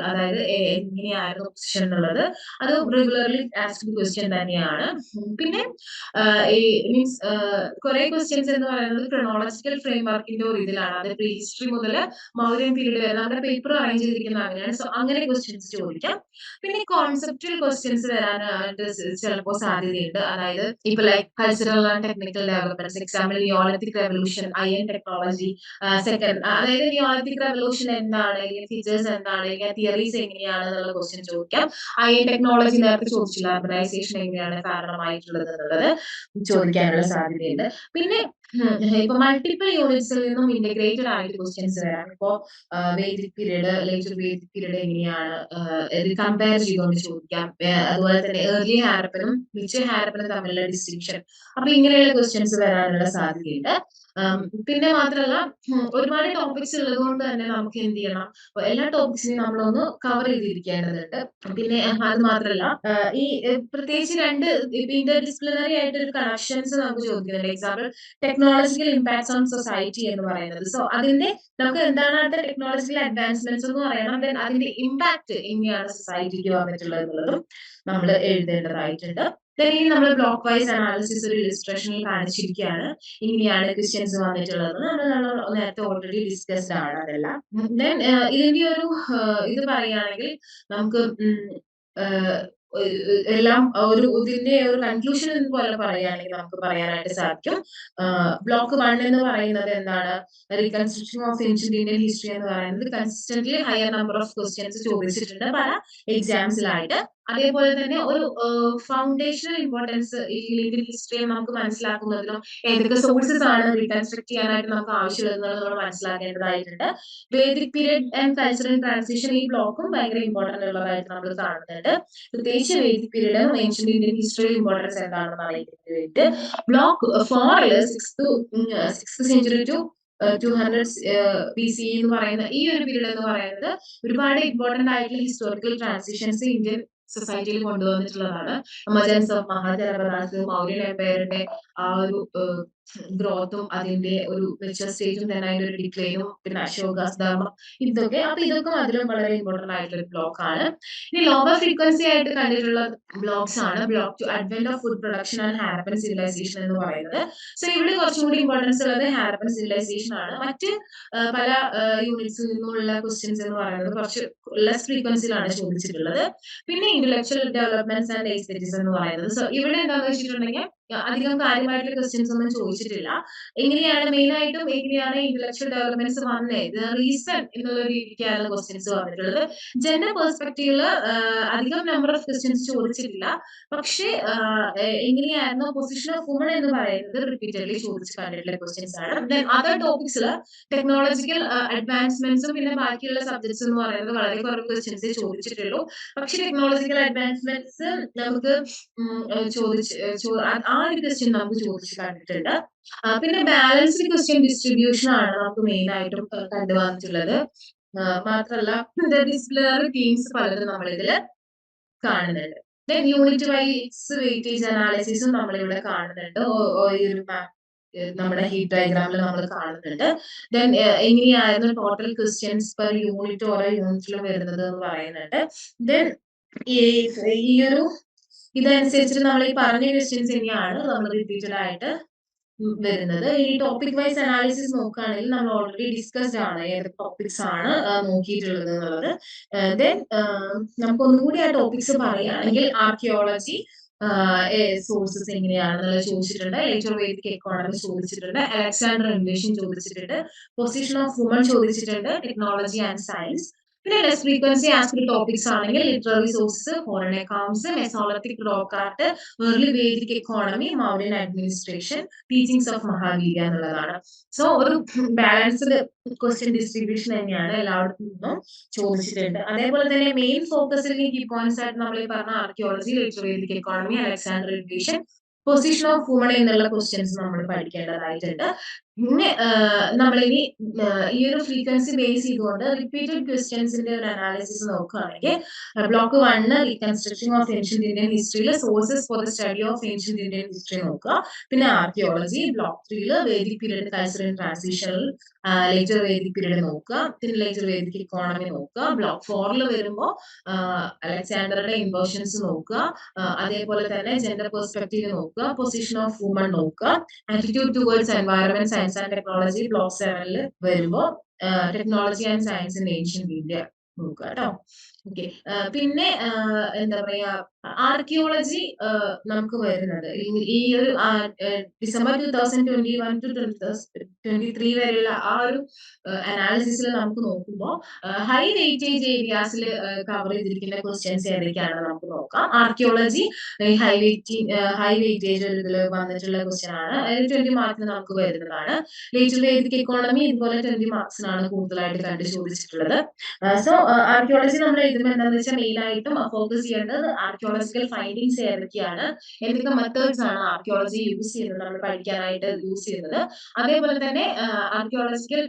അതായത് എങ്ങനെയായിരുന്നു പൊസിഷൻ എന്നുള്ളത്. അത് റെഗുലർലി ആസ്ക്ഡ് ക്വസ്റ്റ്യൻ തന്നെയാണ്. പിന്നെ ഈ മീൻസ് കുറെ ക്വസ്റ്റ്യൻസ് എന്ന് പറയുന്നത് ക്രൊണോളജിക്കൽ ഫ്രെയിം വർക്കിന്റെ ഒരു ഇതിലാണ് അത് പ്രീ ഹിസ്റ്ററി മുതൽ മൗര്യൻ പീരീഡ് വരെ നമ്മുടെ പേപ്പർ അറേഞ്ച് ചെയ്തിരിക്കുന്ന അങ്ങനെയാണ്. സോ അങ്ങനെ ക്വസ്റ്റ്യൻസ് ചോദിക്കാം. പിന്നെ കോൺസെപ്റ്റൽ ക്വസ്റ്റ്യൻസ് വരാനായിട്ട് ചിലപ്പോൾ സാധ്യതയുണ്ട്. അതായത് ഇപ്പൊ like cultural and technical developments example neolithic revolution I N technology second അതായത് നിയോളത്തിക് റെവല്യൂഷൻ എന്താണ് ഫീച്ചേഴ്സ് എന്താണ് അല്ലെങ്കിൽ തിയറീസ് എങ്ങനെയാണ് എന്നുള്ള ക്വസ്റ്റ്യൻ ചോദിക്കാം. ഐ ടെക്നോളജി നേരത്തെ ചോദിച്ചില്ല അർബനൈസേഷൻ എങ്ങനെയാണ് കാരണമായിട്ടുള്ളത് എന്നുള്ളത് ചോദിക്കാനുള്ള സാധ്യതയുണ്ട്. പിന്നെ ഇപ്പൊ മൾട്ടിപ്പിൾ യൂണിറ്റ്സിൽ നിന്നും ഇന്റഗ്രേറ്റഡ് ആയിട്ട് ക്വസ്റ്റ്യൻസ് വരാം. ഇപ്പോ Vedic period later Vedic period എങ്ങനെയാണ് ഇത് കമ്പയർ ചെയ്തുകൊണ്ട് ചോദിക്കാം. അതുപോലെ തന്നെ ഏർലി ഹാരപ്പനും മിച്ച ഹാരപ്പനും തമ്മിലുള്ള ഡിസ്റ്റിങ്ഷൻ അപ്പൊ ഇങ്ങനെയുള്ള ക്വസ്റ്റ്യൻസ് വരാനുള്ള സാധ്യതയുണ്ട്. പിന്നെ മാത്രമല്ല ഒരുപാട് ടോപ്പിക്സ് ഉള്ളത് കൊണ്ട് തന്നെ നമുക്ക് എന്ത് ചെയ്യണം? എല്ലാ ടോപ്പിക്സിനെയും നമ്മളൊന്ന് കവർ ചെയ്തിരിക്കേണ്ടതുണ്ട്. പിന്നെ അത് മാത്രമല്ല ഈ പ്രത്യേകിച്ച് രണ്ട് ഇന്റർ ഡിസിപ്ലിനറി ആയിട്ട് ഒരു കണക്ഷൻസ് നമുക്ക് ചോദിക്കുന്നുണ്ട്. Example technological impacts on society എന്ന് പറയുന്നത്. സോ അതിന്റെ നമുക്ക് എന്താണ് അടുത്ത ടെക്നോളജിക്കൽ അഡ്വാൻസ്മെന്റ്സ് എന്ന് പറയണം? ദെൻ അതിന്റെ ഇമ്പാക്ട് എങ്ങനെയാണ് സൊസൈറ്റിക്ക് വന്നിട്ടുള്ളത് എന്നുള്ളതും നമ്മൾ എഴുതേണ്ടതായിട്ടുണ്ട്. ഇനി നമ്മൾ ബ്ലോക്ക് വൈസ് അനാലിസിസ് ഒരു ഇലിസ്ട്രേഷനിൽ കാണിച്ചിരിക്കുകയാണ്. ഇങ്ങനെയാണ് ക്വസ്റ്റ്യൻസ് വന്നിട്ടുള്ളത്. നമ്മൾ നേരത്തെ ഓൾറെഡി ഡിസ്കസ്ഡ് ആണ് അതെല്ലാം. ദെൻ ഇതിന്റെ ഒരു ഇത് പറയുകയാണെങ്കിൽ നമുക്ക് എല്ലാം ഒരു ഇതിന്റെ ഒരു കൺക്ലൂഷൻ പോലെ പറയുകയാണെങ്കിൽ നമുക്ക് പറയാനായിട്ട് സാധിക്കും. ബ്ലോക്ക് വൺ എന്ന് പറയുന്നത് എന്താണ്? Reconstruction of ancient Indian history എന്ന് പറയുന്നത് consistently higher number of questions ചോദിച്ചിട്ടുണ്ട് പല എക്സാംസിലായിട്ട് അതേപോലെ തന്നെ ഒരു ഫൗണ്ടേഷണൽ ഇമ്പോർട്ടൻസ് ഈ ഇന്ത്യൻ ഹിസ്റ്ററിയെ നമുക്ക് മനസ്സിലാക്കുന്നതിനും ഏതൊക്കെ സോഴ്സസ് ആണ് റീകൺസ്ട്രക്ട് ചെയ്യാനായിട്ട് നമുക്ക് ആവശ്യമുള്ളത് നമ്മൾ മനസ്സിലാക്കേണ്ടതായിട്ടുണ്ട്. Vedic period and cultural transition ഈ ബ്ലോക്കും ഭയങ്കര ഇമ്പോർട്ടന്റ് ഉള്ളതായിട്ട് നമ്മൾ കാണുന്നുണ്ട്. പ്രത്യേകിച്ച് വേദിക് പീരീഡും ഏൻഷ്യന്റ് ഇന്ത്യൻ ഹിസ്റ്ററി ഇമ്പോർട്ടൻസ് എന്താണെന്ന് അറിയിക്കുന്നതായിട്ട് ബ്ലോക്ക് ഫോറിൽ six six century to two hundred B C എന്ന് പറയുന്ന ഈ ഒരു പീരീഡ് എന്ന് പറയുന്നത് ഒരുപാട് ഇമ്പോർട്ടന്റ് ആയിട്ടുള്ള ഹിസ്റ്റോറിക്കൽ ട്രാൻസിഷൻസ് ഇന്ത്യൻ സൊസൈറ്റിയിൽ കൊണ്ടുവന്നിട്ടുള്ളതാണ്. മജൻസ് ഓഫ് എംപയറിന്റെ ആ ഒരു ഗ്രോത്തും അതിന്റെ ഒരു മെച്ചർ സ്റ്റേജും തന്നെ അതിന്റെ ഒരു ഡിക്ലൈനും പിന്നെ അശോകാസ് ധർമ്മം ഇതൊക്കെ. അപ്പൊ ഇതൊക്കെ അതിലും വളരെ ഇമ്പോർട്ടന്റ് ആയിട്ടുള്ള ബ്ലോക്ക് ആണ്. ഇനി ലോവർ ഫ്രീക്വൻസി ആയിട്ട് കണ്ടിട്ടുള്ള ബ്ലോക്സ് ആണ്. Block two advent of food production and Harappan civilisation എന്ന് പറയുന്നത്. സോ ഇവിടെ കുറച്ചും കൂടി ഇമ്പോർട്ടൻസ് ഉള്ളത് ഹാരപ്പൻ സിവിലൈസേഷൻ ആണ്. മറ്റ് പല യൂണിറ്റ്സിൽ നിന്നുള്ള ക്വസ്റ്റ്യൻസ് എന്ന് പറയുന്നത് കുറച്ച് ലെസ് ഫ്രീക്വൻസിയിലാണ് ചോദിച്ചിട്ടുള്ളത്. പിന്നെ ഇന്റലക്ച്വൽ ഡെവലപ്മെന്റ്സ് ആൻഡ് എസ്തെറ്റിക്സ് എന്ന് പറയുന്നത്. സോ ഇവിടെ എന്താണെന്ന് വെച്ചിട്ടുണ്ടെങ്കിൽ അധികം കാര്യമായിട്ടുള്ള ക്വസ്റ്റ്യൻസ് ഒന്നും ചോദിച്ചിട്ടില്ല. എങ്ങനെയാണ് മെയിൻ ആയിട്ടും എങ്ങനെയാണ് ഇന്റലക്ച്വൽ ഡെവലപ്മെന്റ്സ് വന്നത് റീസൺ എന്നുള്ള രീതിക്കാണ് ക്വസ്റ്റ്യൻസ് വന്നിട്ടുള്ളത്. ജെൻഡർ പെർസ്പെക്റ്റീവിൽ അധികം നമ്പർ ഓഫ് ക്വസ്റ്റ്യൻസ് ചോദിച്ചിട്ടില്ല. പക്ഷേ എങ്ങനെയായിരുന്നു പൊസിഷൻ ഓഫ് വുമൺ എന്ന് പറയുന്നത് റിപ്പീറ്റഡ്ലി ചോദിച്ചു കണ്ടിട്ടുള്ള ക്വസ്റ്റ്യൻസ് ആണ്. ദെൻ അതർ ടോപ്പിക്സിൽ ടെക്നോളജിക്കൽ അഡ്വാൻസ്മെന്റ്സും പിന്നെ ബാക്കിയുള്ള സബ്ജക്ട്സ് എന്ന് പറയുന്നത് വളരെ കുറവ് ക്വസ്റ്റ്യൻസ് ചോദിച്ചിട്ടുള്ളൂ. പക്ഷെ ടെക്നോളജിക്കൽ അഡ്വാൻസ്മെന്റ്സ് നമുക്ക് ചോദിച്ചു ആ ഒരു ക്വസ്റ്റ്യൻ നമുക്ക് ചോദിച്ചു കണ്ടിട്ടുണ്ട് പിന്നെ ബാലൻസ്ഡ് ക്വസ്റ്റ്യൻ ഡിസ്ട്രിബ്യൂഷൻ ആണ് നമുക്ക് മെയിൻ ആയിട്ടും കണ്ടുവന്നിട്ടുള്ളത് മാത്രല്ല ഡിസിപ്ലിനറി ടീംസ് പലതും നമ്മളിതിൽ കാണുന്നുണ്ട്. ദെൻ യൂണിറ്റ് വൈസ് വെയിറ്റേജ് അനാലിസിസും നമ്മളിവിടെ കാണുന്നുണ്ട്. ഈ ഒരു നമ്മുടെ ഹീറ്റ് ഡയഗ്രാമിൽ നമ്മൾ കാണുന്നുണ്ട്. ദെൻ എങ്ങനെയായിരുന്നു ടോട്ടൽ ക്വസ്റ്റ്യൻസ് പെർ യൂണിറ്റ് ഓരോ യൂണിറ്റിലും വരുന്നത് എന്ന് പറയുന്നുണ്ട്. ദെൻ ഈ ഒരു ഇതനുസരിച്ചിട്ട് നമ്മൾ ഈ പറഞ്ഞ ക്വസ്റ്റ്യൻസ് തന്നെയാണ് നമ്മൾ റിപ്പീറ്റഡ് ആയിട്ട് വരുന്നത്. ഈ ടോപ്പിക് വൈസ് അനാലിസിസ് നോക്കുകയാണെങ്കിൽ നമ്മൾ ഓൾറെഡി ഡിസ്കസ്ഡ് ആണ് ഏത് ടോപ്പിക്സ് ആണ് നോക്കിയിട്ടുള്ളത് എന്നുള്ളത്. ദെൻ നമുക്ക് ഒന്നുകൂടി ആ ടോപ്പിക്സ് പറയുകയാണെങ്കിൽ ആർക്കിയോളജി സോഴ്സസ് എങ്ങനെയാണെന്നുള്ളത് ചോദിച്ചിട്ടുണ്ട്. ലേറ്റർ വേദിക് എക്കോണമി ചോദിച്ചിട്ടുണ്ട് അലക്സാണ്ടർ ഇൻവേഷൻ ചോദിച്ചിട്ടുണ്ട്. പൊസിഷൻ ഓഫ് വുമൺ ചോദിച്ചിട്ടുണ്ട്. ടെക്നോളജി ആൻഡ് സയൻസ് പിന്നെ ലെസ് ഫ്രീക്വൻസി ആസ്പിഡ് ടോപ്പിക്സ് ആണെങ്കിൽ literary source foreign accounts mesolithic rock art early Vedic economy Mauryan administration teachings of Mahavira എന്നുള്ളതാണ്. So ഒരു balanced question distribution തന്നെയാണ് എല്ലാവർക്കും നിന്നും ചോദിച്ചിട്ടുണ്ട്. അതേപോലെ തന്നെ മെയിൻ ഫോക്കസിൽ കീ പോയിന്റ്സ് ആയിട്ട് നമ്മൾ പറഞ്ഞ archaeology later Vedic economy Alexander invasion position of woman എന്നുള്ള ക്വസ്റ്റ്യൻസ് നമ്മൾ പഠിക്കേണ്ടതായിട്ടുണ്ട്. പിന്നെ നമ്മളിനി ഈ ഒരു ഫ്രീക്വൻസി ബേസ് ചെയ്തുകൊണ്ട് റിപ്പീറ്റഡ് ക്വസ്റ്റ്യൻസിന്റെ ഒരു അനാലിസിസ് നോക്കുകയാണെങ്കിൽ block one reconstruction of Asian Indian ഹിസ്റ്ററിയിൽ sources for the study of Asian Indian history നോക്കുക. പിന്നെ ആർക്കിയോളജി ബ്ലോക്ക് ത്രീയിൽ Vedic period cultural transition later Vedic period നോക്കുക. പിന്നെ ലേറ്റർ വേദിക് ഇക്കോണമി നോക്കുക. ബ്ലോക്ക് ഫോറിൽ വരുമ്പോൾ അലക്സാണ്ടറുടെ ഇമ്പോഷൻസ് നോക്കുക. അതേപോലെ തന്നെ ജെൻഡർ പെർസ്പെക്റ്റീവ് നോക്കുക. പൊസിഷൻ ഓഫ് വുമൺ നോക്കുക. Attitude towards environment science and technology block സെവനിൽ വരുമ്പോൾ technology and science in ancient India നോക്കുക കേട്ടോ ഓക്കെ പിന്നെ എന്താ പറയാ ആർക്കിയോളജി നമുക്ക് വരുന്നത്. ഈ- ഒരു December two thousand twenty one to twenty three വരെയുള്ള ആ ഒരു അനാലിസിസിൽ നമുക്ക് നോക്കുമ്പോൾ ഹൈ വെയിറ്റേജ് ഏരിയാസിൽ കവർ ചെയ്തിരിക്കുന്ന ക്വസ്റ്റ്യൻസ് ഏതൊക്കെയാണെന്ന് നമുക്ക് നോക്കാം. Archaeology high weighty high weightage ഒരു ഇതിൽ വന്നിട്ടുള്ള ക്വസ്റ്റ്യൻ ആണ്. ട്വന്റി മാർക്സിന് നമുക്ക് വരുന്നതാണ്. ലേറ്റർ വേദിക് എക്കോണമി ഇതുപോലെ ട്വന്റി മാർക്സിനാണ് കൂടുതലായിട്ട് കണ്ടു ചോദിച്ചിട്ടുള്ളത് സോ ആർക്കിയോളജി നമ്മൾ എഴുതുമ്പോൾ എന്താണെന്ന് വെച്ചാൽ മെയിൻ ആയിട്ടും ഫോക്കസ് ചെയ്യേണ്ടത് ആർക്കിയോളജിക്കൽ ഫൈൻഡിങ്സ് ഏതൊക്കെയാണ്? എന്തൊക്കെ മെത്തേഡ്സ് ആണ് ആർക്കിയോളജി യൂസ് ചെയ്യുന്നത്? നമ്മൾ പഠിക്കാനായിട്ട് യൂസ് ചെയ്യുന്നത്. അതേപോലെ തന്നെ ആർക്കിയോളജിക്കൽ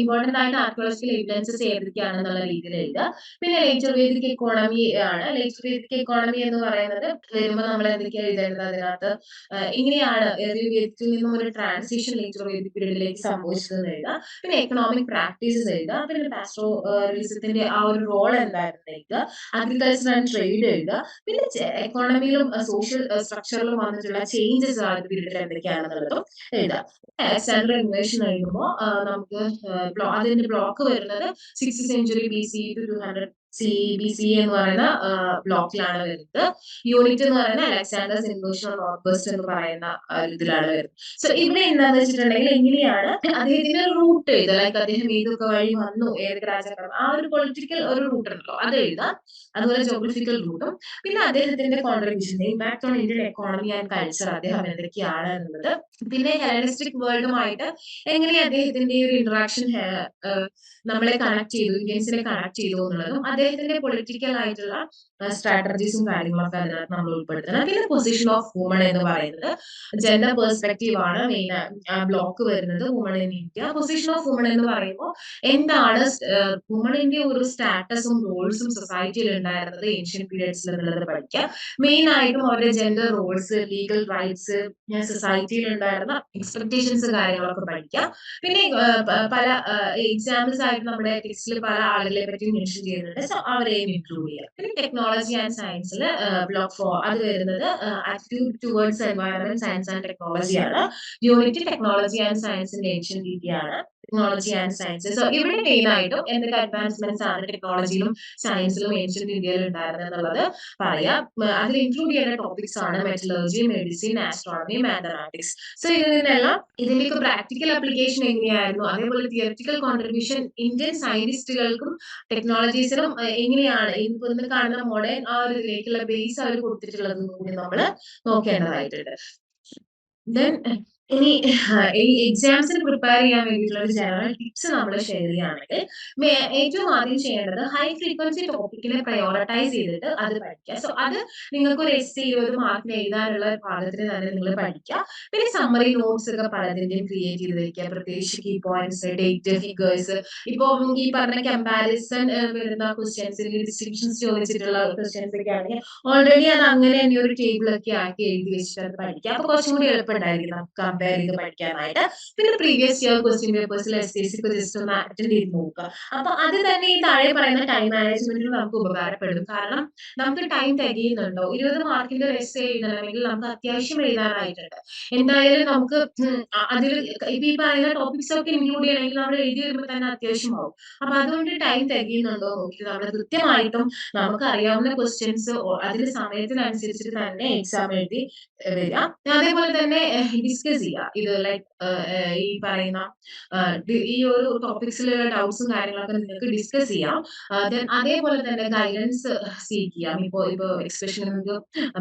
ഇമ്പോർട്ടന്റ് ആയിട്ട് ആർക്കിയോളജിക്കൽ എവിഡൻസസ് ഏതൊക്കെയാണെന്നുള്ള രീതിയിൽ എഴുതുക. പിന്നെ ലേറ്റർ വേദിക് ഇക്കോണമി ആണ്. ലേറ്റർ വേദിക് ഇക്കോണമി എന്ന് പറയുന്നത് വരുമ്പോൾ നമ്മൾ എന്തൊക്കെയാണ് എഴുതേണ്ടത് അതിനകത്ത്? ഇങ്ങനെയാണ് ഏർലി വേദിക്കിൽ നിന്നും ഒരു ട്രാൻസിഷൻ ലേറ്റർ വേദിക് പീരീഡിലേക്ക് സംഭവിച്ചതെന്ന് എഴുതുക. പിന്നെ എക്കണോമിക് പ്രാക്ടീസസ് എഴുതുക. പിന്നെ പാസ്ട്രോലിസത്തിന്റെ ആ ഒരു റോൾ എന്തായിരുന്നു എഴുതുക. അഗ്രികൾച്ചർ ആൻഡ് ട്രേഡ് എഴുതുക. പിന്നെ എക്കോണമിയിലും സോഷ്യൽ സ്ട്രക്ചറിലും വന്നിട്ടുള്ള ചേഞ്ചസ് ആ ഒരു പീരീഡിൽ എന്തൊക്കെയാണെന്നുള്ളതും. എഴുതാം സെൻട്രൽ ഇൻവേഷൻ കഴിയുമ്പോൾ നമുക്ക് അതിന്റെ ബ്ലോക്ക് വരുന്നത് six century B C to two hundred C B C എന്ന് പറയുന്ന ബ്ലോക്കിലാണ് വരുന്നത്. യൂണിറ്റ് എന്ന് പറയുന്ന അലക്സാണ്ടർ ഇൻവേഷൻ നോർബസ്റ്റ് എന്ന് പറയുന്ന ഇതിലാണ് വരുന്നത്. സോ ഇവിടെ എന്താന്ന് വെച്ചിട്ടുണ്ടെങ്കിൽ എങ്ങനെയാണ് അദ്ദേഹത്തിന്റെ റൂട്ട് എഴുതുക. ലൈക്ക് അദ്ദേഹം ഏതൊക്കെ വഴി വന്നു ഏതൊക്കെ രാജാക്കൾ ആ ഒരു പൊളിറ്റിക്കൽ ഒരു റൂട്ട് ഉണ്ടല്ലോ. അത് എഴുതാം അതുപോലെ ജോഗ്രഫിക്കൽ റൂട്ടും പിന്നെ അദ്ദേഹത്തിന്റെ contribution impact on Indian economy and culture അദ്ദേഹം എന്തൊക്കെയാണ് എന്നുള്ളത്. പിന്നെ ഹെലനിസ്റ്റിക് വേൾഡുമായിട്ട് എങ്ങനെ അദ്ദേഹത്തിന്റെ ഒരു ഇന്ററാക്ഷൻ നമ്മളെ കണക്ട് ചെയ്തു ഇന്ത്യൻസിനെ കണക്ട് ചെയ്തു എന്നുള്ളതും അദ്ദേഹത്തിന്റെ പൊളിറ്റിക്കൽ ആയിട്ടുള്ള സ്ട്രാറ്റജീസും കാര്യങ്ങളൊക്കെ അതിനകത്ത് നമ്മൾ ഉൾപ്പെടുത്തണം. പിന്നെ പൊസിഷൻ ഓഫ് വുമൺ എന്ന് പറയുന്നത് ജെൻഡർ പെർസ്പെക്റ്റീവ് ആണ് മെയിൻ ബ്ലോക്ക് വരുന്നത് woman in India position of woman എന്ന് പറയുമ്പോൾ എന്താണ് വുമണിന്റെ ഒരു സ്റ്റാറ്റസും റോൾസും സൊസൈറ്റിയിൽ ഉണ്ടായിരുന്നത് ഏഷ്യൻ പീരിയഡ്സിൽ എന്നുള്ളത് പഠിക്കുക മെയിൻ ആയിട്ടും അവരുടെ ജെൻഡർ റോൾസ് ലീഗൽ റൈറ്റ്സ് സൊസൈറ്റിയിൽ ഉണ്ടായിരുന്ന എക്സ്പെക്ടേഷൻസ് കാര്യങ്ങളൊക്കെ പഠിക്കുക പിന്നെ പല എക്സാമ്പിൾസ് ആയിട്ട് നമ്മുടെ ടെക്സ്റ്റിൽ പല ആളുകളെ പറ്റി മെൻഷൻ ചെയ്യുന്നുണ്ട്. അവരെയും ഇൻക്ലൂഡ് ചെയ്യുക പിന്നെ ടെക്നോളജി ആൻഡ് സയൻസിൽ ബ്ലോക്ക് ഫോർ അത് വരുന്നത് attitude towards environment science and technology ആണ്. യൂണിറ്റ് ടെക്നോളജി ആൻഡ് സയൻസിന്റെ ഏഷ്യൻ രീതിയാണ്. ടെക്നോളജി ആൻഡ് സയൻസ് സോ ഇവിടെ മെയിൻ ആയിട്ടും എന്തൊക്കെ അഡ്വാൻസ്മെന്റ്സ് ആണ് ടെക്നോളജിയിലും സയൻസിലും ഏഷ്യൻ ഇന്ത്യയിൽ ഉണ്ടായിരുന്നത് എന്നുള്ളത് പറയാം. അതിൽ ഇൻക്ലൂഡ് ചെയ്യുന്ന ടോപ്പിക്സ് ആണ് metallurgy medicine astronomy mathematics so ഇതിനെല്ലാം ഇതിന്റെയൊക്കെ പ്രാക്ടിക്കൽ അപ്ലിക്കേഷൻ എങ്ങനെയായിരുന്നു? അതേപോലെ തിയററ്റിക്കൽ കോൺട്രിബ്യൂഷൻ ഇന്ത്യൻ സയന്റിസ്റ്റുകൾക്കും ടെക്നോളജീസിനും എങ്ങനെയാണ്? ഇന്ന് കാണുന്ന മോഡേൺ ആ ഒരു ഇതിലേക്കുള്ള ബേസ് അവർ കൊടുത്തിട്ടുള്ളത് കൂടി നമ്മൾ നോക്കേണ്ടതായിട്ടുണ്ട്. ദെൻ ഇനി ഈ എക്സാംസിന് പ്രിപ്പയർ ചെയ്യാൻ വേണ്ടിയിട്ടുള്ള ഒരു ജനറൽ ടിപ്സ് നമ്മൾ ഷെയർ ചെയ്യുകയാണെങ്കിൽ ഏറ്റവും ആദ്യം ചെയ്യേണ്ടത് ഹൈ ഫ്രീക്വൻസി ടോപ്പിക്കിനെ പ്രയോറിറ്റൈസ് ചെയ്തിട്ട് അത് പഠിക്കുക. സോ അത് നിങ്ങൾക്ക് ഒരു എസ് ഇരുപത് മാർക്കിന് എഴുതാനുള്ള ഭാഗത്തിന് തന്നെ നിങ്ങൾ പഠിക്കുക. പിന്നെ സമ്മറി നോട്ട്സ് ഒക്കെ പലതിന്റെയും ക്രിയേറ്റ് ചെയ്ത് വെക്കുക. പ്രത്യേകിച്ച് കീ പോയിന്റ്സ് ഡേറ്റ് ഫിഗേഴ്സ് ഇപ്പൊ ഈ പറഞ്ഞ കമ്പാരിസൺ വരുന്ന ക്വസ്റ്റ്യൻസ് ഡിസ്ക്രിപ്ഷൻസ് ചോദിച്ചിട്ടുള്ള ക്വസ്റ്റ്യൻസ് ഒക്കെ ആണെങ്കിൽ ഓൾറെഡി അത് അങ്ങനെ തന്നെ ഒരു ടേബിൾ ഒക്കെ ആക്കി എഴുതി വെച്ചിട്ട് അത് പഠിക്കുക. അപ്പൊ കുറച്ചും കൂടി എളുപ്പമുണ്ടായിരിക്കും നമുക്ക് കമ്പയർ ചെയ്ത് പഠിക്കാനായിട്ട്. പിന്നെ പ്രീവിയസ് ഇയർ ക്വസ്റ്റ്യൻ പേപ്പേഴ്സിൽ എസ് എസ് സി അറ്റൻഡ് ചെയ്ത് നോക്കുക. അപ്പൊ അത് തന്നെ ഈ താഴെ പറയുന്ന ടൈം മാനേജ്മെന്റിൽ നമുക്ക് ഉപകാരപ്പെടും. കാരണം നമുക്ക് ടൈം തികയുന്നുണ്ടോ? ഇരുപത് മാർക്കിന്റെ ഒരു എസ് എഴുതണമെങ്കിൽ നമുക്ക് അത്യാവശ്യം എഴുതാനായിട്ടുണ്ട്. എന്തായാലും നമുക്ക് അതിൽ ഇപ്പൊ ഈ പറയുന്ന ടോപ്പിക്സ് ഒക്കെ ഇൻക്ലൂഡ് ചെയ്യണമെങ്കിൽ നമ്മൾ എഴുതി വരുമ്പോൾ തന്നെ അത്യാവശ്യമാവും. അപ്പൊ അതുകൊണ്ട് ടൈം തികയുന്നുണ്ടോ നോക്കി നമ്മൾ കൃത്യമായിട്ടും നമുക്ക് അറിയാവുന്ന ക്വസ്റ്റ്യൻസ് അതിന്റെ സമയത്തിനനുസരിച്ചിട്ട് തന്നെ എക്സാം എഴുതി വരിക. അതേപോലെ തന്നെ ഡിസ്കസ് ചെയ്യുക ഇത് ലൈക്ക് ഈ പറയുന്ന ഈ ഒരു ടോപ്പിക്സിലുള്ള ഡൗട്ട്സും കാര്യങ്ങളൊക്കെ നിങ്ങൾക്ക് ഡിസ്കസ് ചെയ്യാം. ദെൻ അതേപോലെ തന്നെ ഗൈഡൻസ് സീക്ക് ചെയ്യാം. ഇപ്പോ ഇപ്പോ എക്സ്പെഷ്യലി നിങ്ങൾക്ക്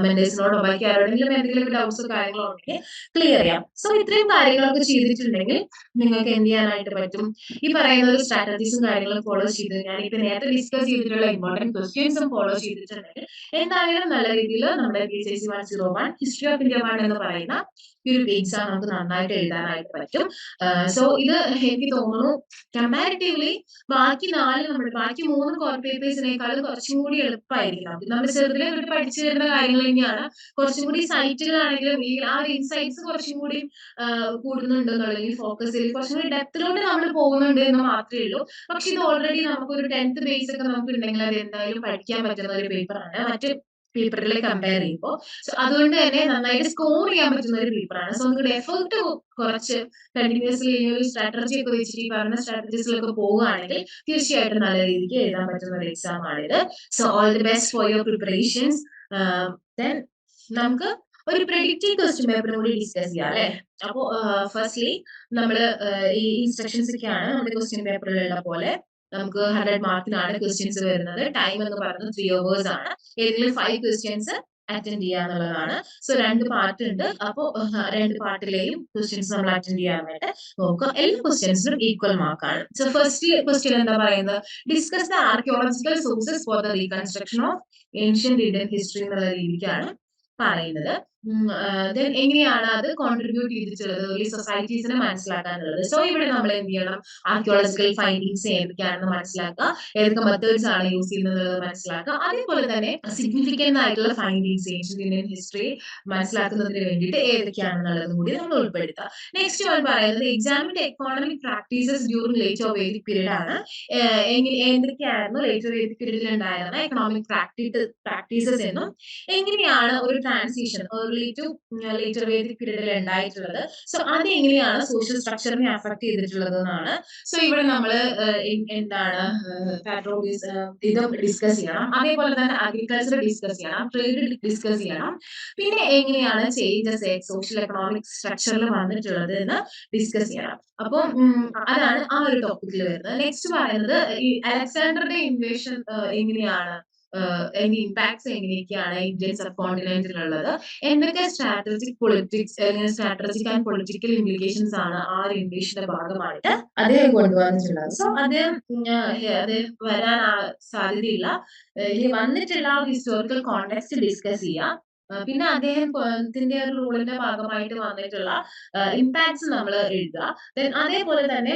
മെന്റേഴ്സിനോടോ ബാക്കി ആരോടെങ്കിലും എന്തെങ്കിലും ഡൗട്ട്സോ കാര്യങ്ങളോ ഉണ്ടെങ്കിൽ ക്ലിയർ ചെയ്യാം. സോ ഇത്രയും കാര്യങ്ങളൊക്കെ ചെയ്തിട്ടുണ്ടെങ്കിൽ നിങ്ങൾക്ക് എന്ത് ചെയ്യാനായിട്ട് പറ്റും? ഈ പറയുന്ന ഒരു സ്ട്രാറ്റജീസും കാര്യങ്ങളും ഫോളോ ചെയ്ത് ഞാൻ ഇപ്പൊ നേരത്തെ ഡിസ്കസ് ചെയ്തിട്ടുള്ള ഇമ്പോർട്ടന്റ് ക്വസ്റ്റ്യൻസും ഫോളോ ചെയ്തിട്ടുണ്ടെങ്കിൽ എന്തായാലും നല്ല രീതിയിൽ നമ്മുടെ P H C one zero one history of India one എന്ന് പറയുന്ന ഒരു എക്സാം നമുക്ക് നന്നായിട്ട് എഴുതാനായിട്ട് പറ്റും. സോ ഇത് എനിക്ക് തോന്നുന്നു കമ്പാരിറ്റീവ്ലി ബാക്കി നാല് നമ്മുടെ ബാക്കി മൂന്ന് കോർ പേപ്പേഴ്സിനേക്കാളും കുറച്ചും കൂടി എളുപ്പമായിരിക്കണം. നമ്മൾ ചെറുതിലെ തൊട്ട് പഠിച്ചു വരുന്ന കാര്യങ്ങൾ തന്നെയാണ്. കുറച്ചും കൂടി സൈറ്റുകളാണെങ്കിലും ഈ ആ ഒരു ഇൻസൈറ്റ്സ് കുറച്ചും കൂടി കൂടുന്നുണ്ട് ഫോക്കസ് ഫോക്കസിൽ കുറച്ചും കൂടി ഡെപ്തിലോട്ട് നമ്മൾ പോകുന്നുണ്ട് എന്ന് മാത്രമേ ഉള്ളൂ. പക്ഷെ ഇത് ഓൾറെഡി നമുക്ക് ഒരു ടെൻത്ത് ബേസ് ഒക്കെ നമുക്ക് ഉണ്ടെങ്കിൽ അത് എന്തായാലും പഠിക്കാൻ പറ്റുന്ന ഒരു പേപ്പറാണ് മറ്റ് പേപ്പറിൽ കമ്പയർ ചെയ്യുമ്പോൾ സോ അതുകൊണ്ട് തന്നെ നന്നായിട്ട് സ്കോർ ചെയ്യാൻ പറ്റുന്ന ഒരു പേപ്പറാണ് സോ നിങ്ങളുടെ എഫേർട്ട് കുറച്ച് കണ്ടിന്യൂസ്ലി ഒരു സ്ട്രാറ്റജി ഒക്കെ വെച്ചിട്ട് ഈ പറഞ്ഞ സ്ട്രാറ്റജീസിലൊക്കെ പോവുകയാണെങ്കിൽ തീർച്ചയായിട്ടും നല്ല രീതിക്ക് എഴുതാൻ പറ്റുന്ന ഒരു എക്സാം ആണിത് so all the best for your preparations then നമുക്ക് ഒരു പ്രെഡിക്റ്റീവ് ക്വസ്റ്റ്യൻ പേപ്പറും കൂടി ഡിസ്കസ് ചെയ്യാം അല്ലെ? അപ്പോ ഫസ്റ്റ്ലി നമ്മൾ ഈ ഇൻസ്ട്രക്ഷൻസ് ഒക്കെയാണ് നമ്മുടെ ക്വസ്റ്റ്യൻ പേപ്പറിലുള്ള പോലെ നമുക്ക് ഹൺഡ്രഡ് മാർക്കിനാണ് ക്വസ്റ്റ്യൻസ് വരുന്നത്. ടൈം എന്ന് പറയുന്നത് ത്രീ അവേഴ്സ് ആണ്. ഏതെങ്കിലും ഫൈവ് ക്വസ്റ്റ്യൻസ് അറ്റൻഡ് ചെയ്യുക എന്നുള്ളതാണ്. സോ രണ്ട് പാർട്ട് ഉണ്ട്. അപ്പോ രണ്ട് പാർട്ടിലെയും ക്വസ്റ്റ്യൻസ് നമ്മൾ അറ്റൻഡ് ചെയ്യാൻ വേണ്ടി നോക്കുക. എല്ലാ ക്വസ്റ്റ്യൻസും ഈക്വൽ മാർക്കാണ് സോ ഫസ്റ്റ് ക്വസ്റ്റ്യൻ എന്താ പറയുന്നത്? Discuss the archaeological sources for the reconstruction of ancient Indian history എന്നുള്ള രീതിക്കാണ് പറയുന്നത്. എങ്ങനെയാണ് അത് കോൺട്രിബ്യൂട്ട് ചെയ്തിട്ടുള്ളത്? ഒരു സൊസൈറ്റീസിനെ മനസ്സിലാക്കാനുള്ളത്. സോ ഇവിടെ നമ്മൾ എന്ത് ചെയ്യണം? ആർക്കിയോളജിക്കൽ ഫൈൻഡിങ്സ് ഏതൊക്കെയാണെന്ന് മനസ്സിലാക്കുക. ഏതൊക്കെ മെത്തേഡ്സ് ആണ് യൂസ് ചെയ്യുന്നത് മനസ്സിലാക്കുക. അതേപോലെ തന്നെ സിഗ്നിഫിക്കന്റ് ആയിട്ടുള്ള ഫൈൻഡിങ്സ് ഏഷ്യൻ ഇന്ത്യൻ ഹിസ്റ്ററി മനസ്സിലാക്കുന്നതിന് വേണ്ടിയിട്ട് ഏതൊക്കെയാണെന്നുള്ളതും കൂടി നമ്മൾ ഉൾപ്പെടുത്തുക നെക്സ്റ്റ് വൺ പറയുന്നത് എക്സാമിന്റെ economic practices during later Vedic period ആണ്. എന്തൊക്കെയായിരുന്നു എന്തൊക്കെയായിരുന്നു ലേറ്റർ വേദിക് പീരീഡിൽ ഉണ്ടായിരുന്ന എക്കണോമിക് പ്രാക്ടീസ് പ്രാക്ടീസസ് എന്നും. എങ്ങനെയാണ് ഒരു ട്രാൻസിഷൻ ടു ലേറ്റർ വേദിക് പീരീഡിൽ ഉണ്ടായിട്ടുള്ളത് സോ അത് എങ്ങനെയാണ് സോഷ്യൽ സ്ട്രക്ചറിനെ അഫക്ട് ചെയ്തിട്ടുള്ളത് എന്നാണ് സോ ഇവിടെ നമ്മൾ എന്താണ് പാട്രോളീസ് ഡിസ്കസ് ചെയ്യണം. അതേപോലെ തന്നെ അഗ്രികൾച്ചർ ഡിസ്കസ് ചെയ്യണം. ട്രേഡ് ഡിസ്കസ് ചെയ്യണം. പിന്നെ എങ്ങനെയാണ് ചേഞ്ചസ് സോഷ്യൽ എക്കണോമിക് സ്ട്രക്ചറിൽ വന്നിട്ടുള്ളത് എന്ന് ഡിസ്കസ് ചെയ്യണം. അപ്പം അതാണ് ആ ഒരു ടോപ്പിക്കിൽ വരുന്നത്. നെക്സ്റ്റ് പറയുന്നത് അലക്സാണ്ടറുടെ ഇൻവേഷൻ എങ്ങനെയാണ്? അതിന്റെ ഇമ്പാക്ട്സ് എങ്ങനെയൊക്കെയാണ് ഇന്ത്യൻ സബ് കോണ്ടിനെന്റിലുള്ളത് എന്തൊക്കെ strategic politics strategic and political implications ആണ് ആ ഒരു ഇംഗ്ലീഷിന്റെ ഭാഗമായിട്ട് അദ്ദേഹം കൊണ്ടുവന്നിട്ടുള്ളത്? സോ അദ്ദേഹം അദ്ദേഹം വരാൻ സാധ്യതയില്ല. ഇനി വന്നിട്ടുള്ള ഹിസ്റ്റോറിക്കൽ കോണ്ടെക്സ്റ്റ് ഡിസ്കസ് ചെയ്യാം. പിന്നെ അദ്ദേഹം ത്തിന്റെ ഒരു റൂളിന്റെ ഭാഗമായിട്ട് വന്നിട്ടുള്ള ഇമ്പാക്ട്സ് നമ്മൾ എഴുതുക. ദെൻ അതേപോലെ തന്നെ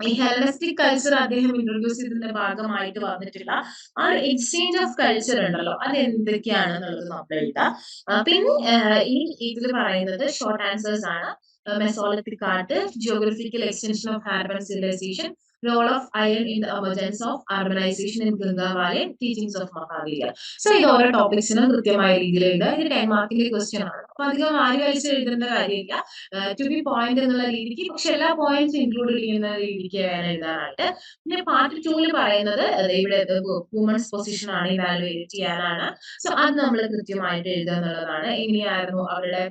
ഈ ഹെലനിസ്റ്റിക് കൾച്ചർ അദ്ദേഹം ഇൻട്രൊഡ്യൂസ് ചെയ്തതിന്റെ ഭാഗമായിട്ട് വന്നിട്ടുള്ള ആ ഒരു എക്സ്ചേഞ്ച് ഓഫ് കൾച്ചർ ഉണ്ടല്ലോ അത് എന്തൊക്കെയാണെന്നുള്ളത് നമ്മൾ എഴുതാം. പിന്നെ ഈ ഇതിൽ പറയുന്നത് ഷോർട്ട് ആൻസേഴ്സ് ആണ്. Mesolithic art geographical extension of Harappan civilization role of iron in the emergence of urbanization in Ganga valley teachings of Mahavira so ഇത് ഓരോ ടോപ്പിക്സിനും കൃത്യമായ രീതിയിൽ എഴുതുക ഇത് ടെൻ മാർക്കിന്റെ ക്വസ്റ്റ്യൻ ആണ്. അപ്പൊ അധികം ആര് വലിച്ച് എഴുതേണ്ട കാര്യമില്ല. ടു ബി പോയിന്റ് എന്നുള്ള രീതിക്ക് പക്ഷെ എല്ലാ പോയിന്റ്സും ഇൻക്ലൂഡ് ചെയ്യുന്ന രീതിക്ക് വേണം എഴുതാനായിട്ട്. പിന്നെ പാർട്ട് ടൂവിൽ പറയുന്നത് ഇവിടെ വുമൺസ് പൊസിഷൻ ആണ് ഇവാലുവേറ്റ് ചെയ്യാനാണ്. സോ അത് നമ്മൾ കൃത്യമായിട്ട് എഴുതുക എന്നുള്ളതാണ്. ഇനിയായിരുന്നു അവരുടെ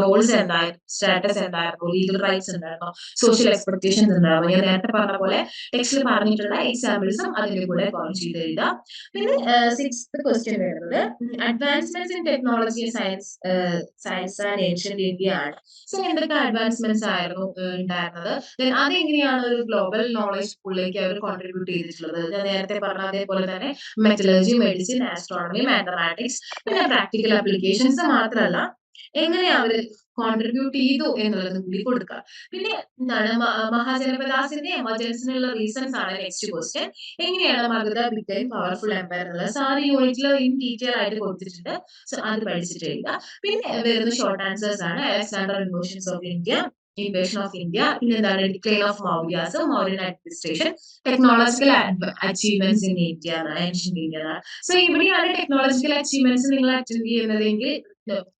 റോൾസ് എന്തായിരുന്നു സ്റ്റാറ്റസ് എന്തായിരുന്നു ലീഗൽ റൈറ്റ്സ് ഉണ്ടായിരുന്നു സോഷ്യൽ എക്സ്പെക്ടേഷൻസ് ഉണ്ടായിരുന്നു ഞാൻ നേരത്തെ പറഞ്ഞ പോലെ ടെക്സ്റ്റിൽ പറഞ്ഞിട്ടുള്ള എക്സാമ്പിൾസും അതിന്റെ കൂടെ കോൺ ചെയ്ത് എഴുതാം. പിന്നെ സിക്സ്ത് ക്വസ്റ്റ്യൻ വരുന്നത് advancements in technology science science and ancient India ആണ്. സോ എന്തൊക്കെ അഡ്വാൻസ്മെന്റ്സ് ആയിരുന്നു ഉണ്ടായിരുന്നത്? അതെങ്ങനെയാണ് ഒരു ഗ്ലോബൽ നോളജ് സ്കൂളിലേക്ക് അവർ കോൺട്രിബ്യൂട്ട് ചെയ്തിട്ടുള്ളത്? ഞാൻ നേരത്തെ പറഞ്ഞ അതേപോലെ തന്നെ മെറ്റലജി മെഡിസിൻ ആസ്ട്രോണമി മാത്തമാറ്റിക്സ് പിന്നെ പ്രാക്ടിക്കൽ ആപ്ലിക്കേഷൻസ് മാത്രമല്ല എങ്ങനെ അവർ കോൺട്രിബ്യൂട്ട് ചെയ്തു എന്നുള്ളത് കൂടി കൊടുക്കുക. പിന്നെ എന്താണ് മഹാജനപദാസിന്റെ എമർജൻസിനുള്ള റീസൺസ് ആണ് നെക്സ്റ്റ് ക്വസ്റ്റ്യൻ എങ്ങനെയാണ് മഗധ ബിക്കൈം പവർഫുൾ എംപയർ എന്നുള്ളത് സാർ ഈ യൂണിറ്റിൽ ഇൻ ഡീറ്റെയിൽ ആയിട്ട് കൊടുത്തിട്ടുണ്ട്. സോ അത് പഠിച്ചിട്ട് എഴുതുക. പിന്നെ വരുന്ന ഷോർട്ട് ആൻസേഴ്സ് ആണ് Alexander invasions of India invasion of India പിന്നെ എന്താണ് decline of Mauryas Mauryan administration technological achievements in India ancient India so ഇവിടെയാണ് ടെക്നോളജിക്കൽ അച്ചീവ്മെന്റ്സ് നിങ്ങൾ അറ്റൻഡ് ചെയ്യുന്നതെങ്കിൽ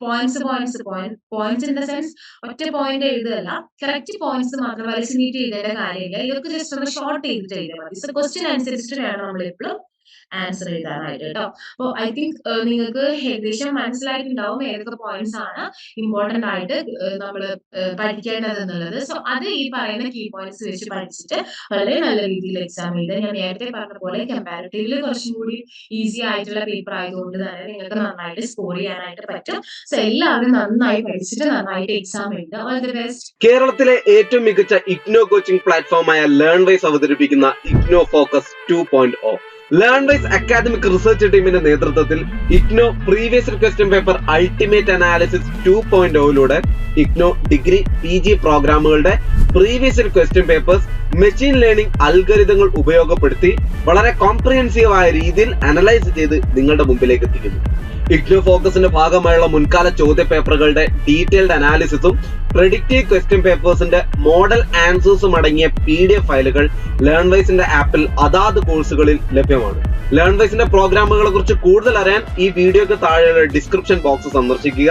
points points point points in the sense ഒറ്റ point എഴുതല്ല correct points മാത്രം വലിച്ചു നീട്ടി എഴുതേണ്ട കാര്യമില്ല. ഇതൊക്കെ ജസ്റ്റ് ഒന്ന് ഷോർട്ട് ചെയ്തിട്ട് എഴുതിയാൽ മതി. സോ ക്വസ്റ്റ്യൻ അനുസരിച്ചിട്ട് വേണം നമ്മൾ എപ്പോഴും ആൻസർ ചെയ്താനായിട്ട് കേട്ടോ. അപ്പോൾ ഐ തിങ്ക് നിങ്ങൾക്ക് ഏകദേശം മനസ്സിലായിട്ടുണ്ടാവും ഏതൊക്കെ പോയിന്റ്സ് ആണ് ഇമ്പോർട്ടന്റ് ആയിട്ട് നമ്മൾ പഠിക്കേണ്ടത് എന്നുള്ളത് സോ അത് ഈ പറയുന്ന കീ പോയിന്റ്സ് വെച്ച് പഠിച്ചിട്ട് വളരെ നല്ല രീതിയിൽ എക്സാം ചെയ്ത് ഞാൻ നേരത്തെ പറഞ്ഞ പോലെ കമ്പാരിറ്റീവ്ലി കുറച്ചും കൂടി ഈസി ആയിട്ടുള്ള പേപ്പർ ആയതുകൊണ്ട് തന്നെ നിങ്ങൾക്ക് നന്നായിട്ട് സ്കോർ ചെയ്യാനായിട്ട് പറ്റും. സോ എല്ലാവരും നന്നായി പഠിച്ചിട്ട് നന്നായിട്ട് എക്സാം എഴുതുക. ഓൾ ദി ബെസ്റ്റ് കേരളത്തിലെ ഏറ്റവും മികച്ച ഇഗ്നോ കോച്ചിംഗ് പ്ലാറ്റ്ഫോമായ ലേൺ വൈസ് അവതരിപ്പിക്കുന്ന IGNOU focus two point O learn academic research ടീമിന്റെ നേതൃത്വത്തിൽ IGNOU previous question paper ultimate analysis two point ഒയിലൂടെ IGNOU degree P G പ്രോഗ്രാമുകളുടെ previous question papers machine learning അൽഗരിതങ്ങൾ ഉപയോഗപ്പെടുത്തി വളരെ കോംപ്രിഹെൻസീവ് ആയ രീതിയിൽ അനലൈസ് ചെയ്ത് നിങ്ങളുടെ മുമ്പിലേക്ക് എത്തിക്കുന്നു. ഇഗ്നോ ഫോക്കസിന്റെ ഭാഗമായുള്ള മുൻകാല ചോദ്യ പേപ്പറുകളുടെ ഡീറ്റെയിൽഡ് അനാലിസിസും പ്രെഡിക്റ്റീവ് ക്വസ്റ്റ്യൻ പേപ്പേഴ്സിന്റെ മോഡൽ ആൻസേഴ്സും അടങ്ങിയ പി ഡി എഫ് ഫയലുകൾ ലേൺവൈസിന്റെ ആപ്പിൽ അതാത് കോഴ്സുകളിൽ ലഭ്യമാണ്. ലേൺവൈസിന്റെ പ്രോഗ്രാമുകളെ കുറിച്ച് കൂടുതൽ അറിയാൻ ഈ വീഡിയോക്ക് താഴെയുള്ള ഡിസ്ക്രിപ്ഷൻ ബോക്സ് സന്ദർശിക്കുക.